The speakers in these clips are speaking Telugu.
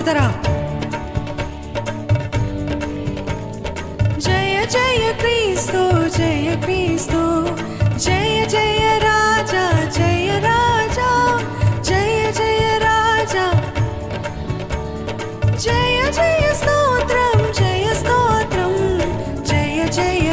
పాడతారా జయ జయ క్రీస్తు జయ క్రీస్తు జయ జయ రాజా జయ రాజా జయ జయ రాజా జయ జయ స్తోత్రం జయ స్తోత్రం జయ జయ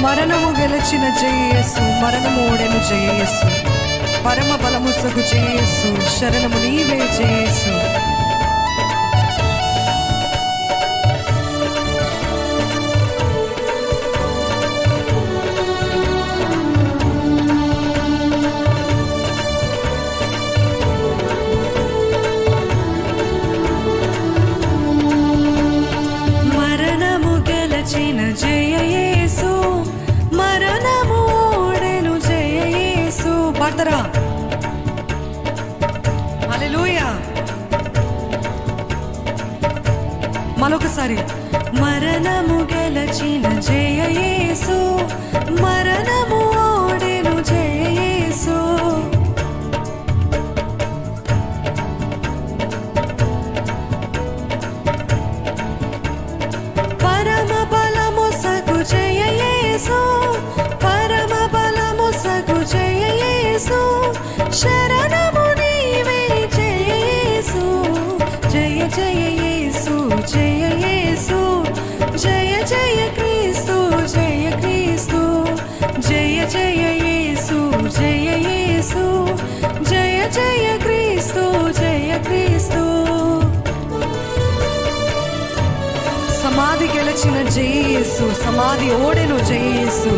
మరణము గెలిచిన జయేసు మరణము ఓడెను జయేసు. పరమ బలము సగు జయేసు శరణము నీవే జయేసు. జయయేసు పాడతారా హల్లెలూయా. మరొకసారి. మరణము గెలచిన జయ యేసు మరణము శరణము నీవే జయ జయ జయ యేసు జయ యేసు. జయ జయ క్రీస్తు జయ క్రీస్తు. జయ జయ యేసు జయ యేసు. జయ జయ క్రీస్తు జయ క్రీస్తు. సమాధి గెలిచిన జయేసు సమాధి ఓడెను జయేసు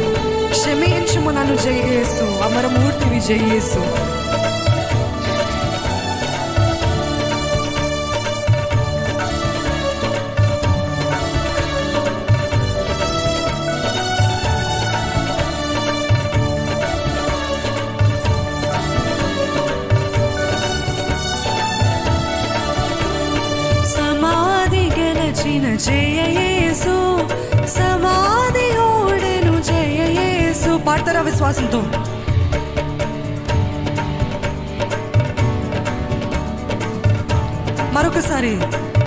క్షమించుము నన్ను జయేసు. అమరమూర్తివి జయేసు సమాధి గెలచిన జయయేసు జయయేసు విశ్వాసంతో. మరొకసారి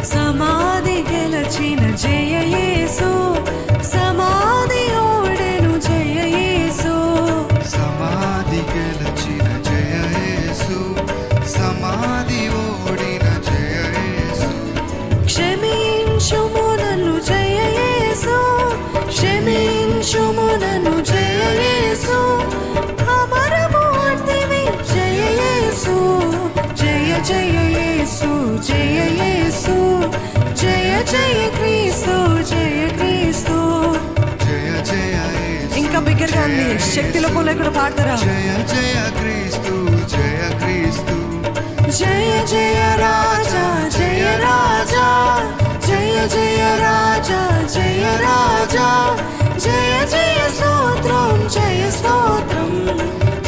సమాధి గెలచిన జయ యేసు జయ క్రీస్తు జయ క్రీస్తు. జయ జయ ఇంకా బిగ్గరగా అంది శక్తిలో పోలేకుండా పాడతారా? జయ జయ క్రీస్తు జయ క్రీస్తు. జయ జయ రాజా జయ రాజా. జయ జయ రాజా జయ రాజా. జయ జయ స్తోత్రం జయ స్తోత్రం.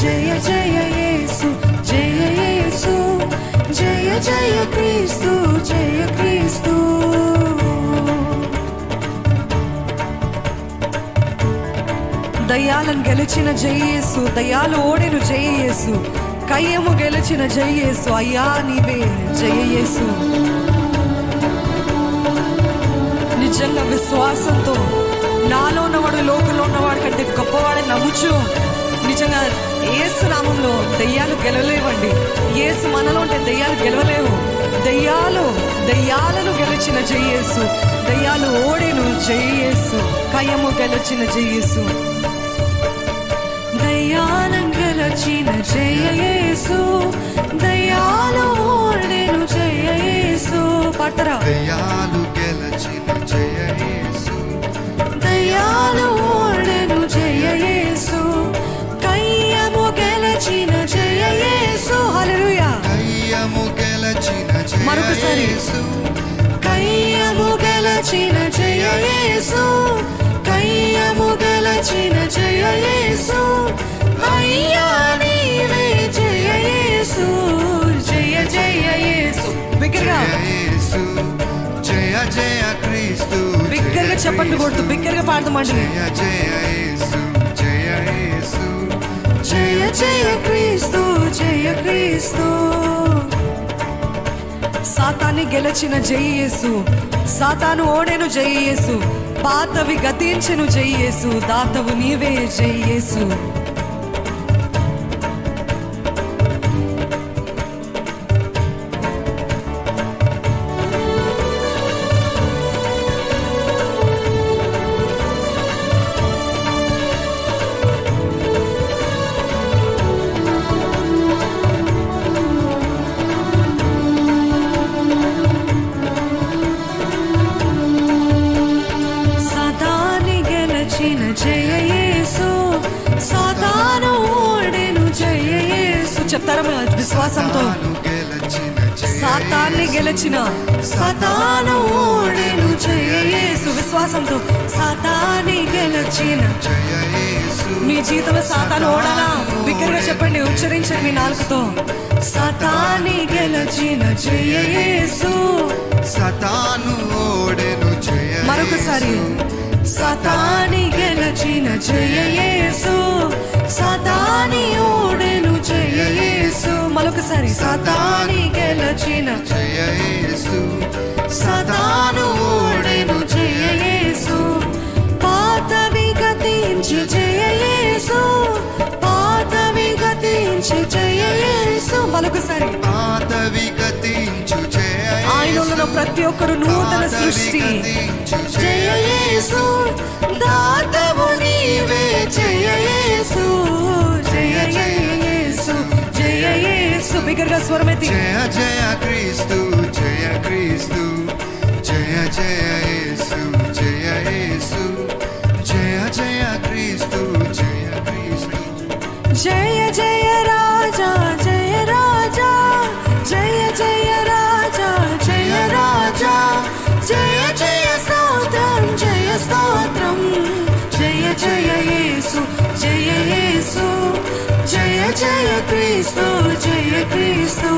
జయ జయ యేసు జయ యేసు. జయ జయ క్రీస్తు జయ క్రీస్తు దయ్యాలను గెలిచిన జయేసు దయ్యాలు ఓడెను జయయేసు కయ్యము గెలిచిన జయేసు అయ్యా నీవే జయయేసు నిజంగా విశ్వాసంతో నాలో ఉన్నవాడు లోకంలో ఉన్నవాడు కంటే గొప్పవాడని నమ్ముచు. నిజంగా ఏసు నామంలో దయ్యాలు గెలవలేవండి. ఏసు మనలో ఉంటే దయ్యాలు గెలవలేవు. దయ్యాలు దయ్యాలను గెలిచిన జయేసు దయ్యాలు ఓడేను జయేసు కయము గెలిచిన జయేసు. దయాలను గెలచిన జయయేసు దయాలు ఓడేను జయయేసు. పట్టరా దయాలు గెలచిన జయయేసు. దయాలు ఓడెను జయయేసు. కయ్యము గెలచిన జయయేసు. హల్లెలూయా. కయ్యము గెలచిన మరొకసారి. కయ్యము గెలచిన జయయేసు. చెప్పండి కొడుతు బిగ్గరగా పాడుతుంది జయ జయ క్రీస్తు జయ క్రీస్తు. సాతాన్ని గెలచిన జయేసు సాతాను ఓడెను జయేసు పాతవి గతించెను జయేసు దాతవు నీవే జయేసు జయేసు చెప్తారా మన విశ్వాసంతో సాతాన్ని గెలిచిన సాతాను ఓడెను జయేసు విశ్వాసంతో సాతాన్ని గెలచిన. మీ జీవితంలో సాతాను ఓడాలా? బిగ్గరగా చెప్పండి ఉచ్చరించండి మీ నాలుగుతో సాతాన్ని గెలచిన జయేసు సతాను ఓడెను జయ మరొకసారి సాతాని గెలచిన జయేసు మరొకసారి సాతాని గెలచిన జయ యేసు సదాను ఓడెను జయేసు పాతవి గతించి జయేసు పాతవి గతించి జయేసు మరొకసారి. పాతవి గతించు ఆయనలో ప్రతి ఒక్కరు నూతన సృష్టి. జయేసు దాతవు జయేసు బిగ్గరగా స్వరమెత్తి. జయ జయ క్రీస్తు జయ క్రీస్తు జయ జయ యేసు జయ యేసు జయ జయ క్రీస్తు జయ క్రీస్తు. జయ జయ జయ క్రీస్తు జయ క్రీస్తు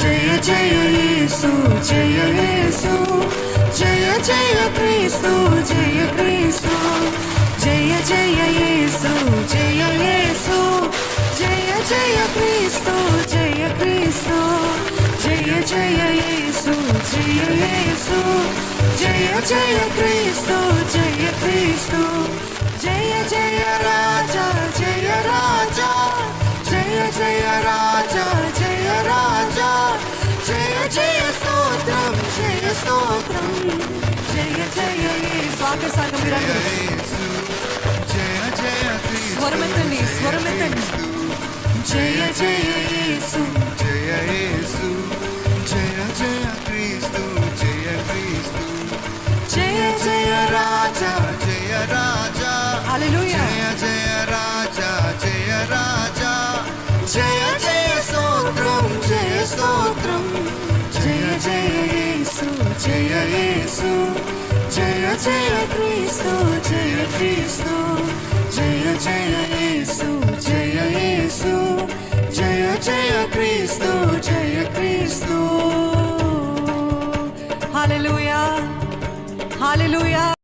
జయ జయ యేసు జయ యేసు జయ జయ క్రీస్తు జయ క్రీస్తు జయ జయ యేసు జయ యేసు జయ జయ క్రీస్తు జయ క్రీస్తు జయ జయ యేసు జయ యేసు జయ జయ క్రీస్తు జయ క్రీస్తు జయ జయ రాజా జయ రాజా. జయ జయ రాజా జయ రాజా జయ జయ స్తోత్రం జయ స్తోత్రం. జయ జయ యేసు. ఆకసాగం జయ జయ స్వరమెత్తండి స్వరమెత్తండి జయ జయ యేసు జయ యేసు. యేసు. జయ జయ క్రీస్తు జయ క్రీస్తు. జయ జయ యేసు జయ యేసు. జయ జయ క్రీస్తు.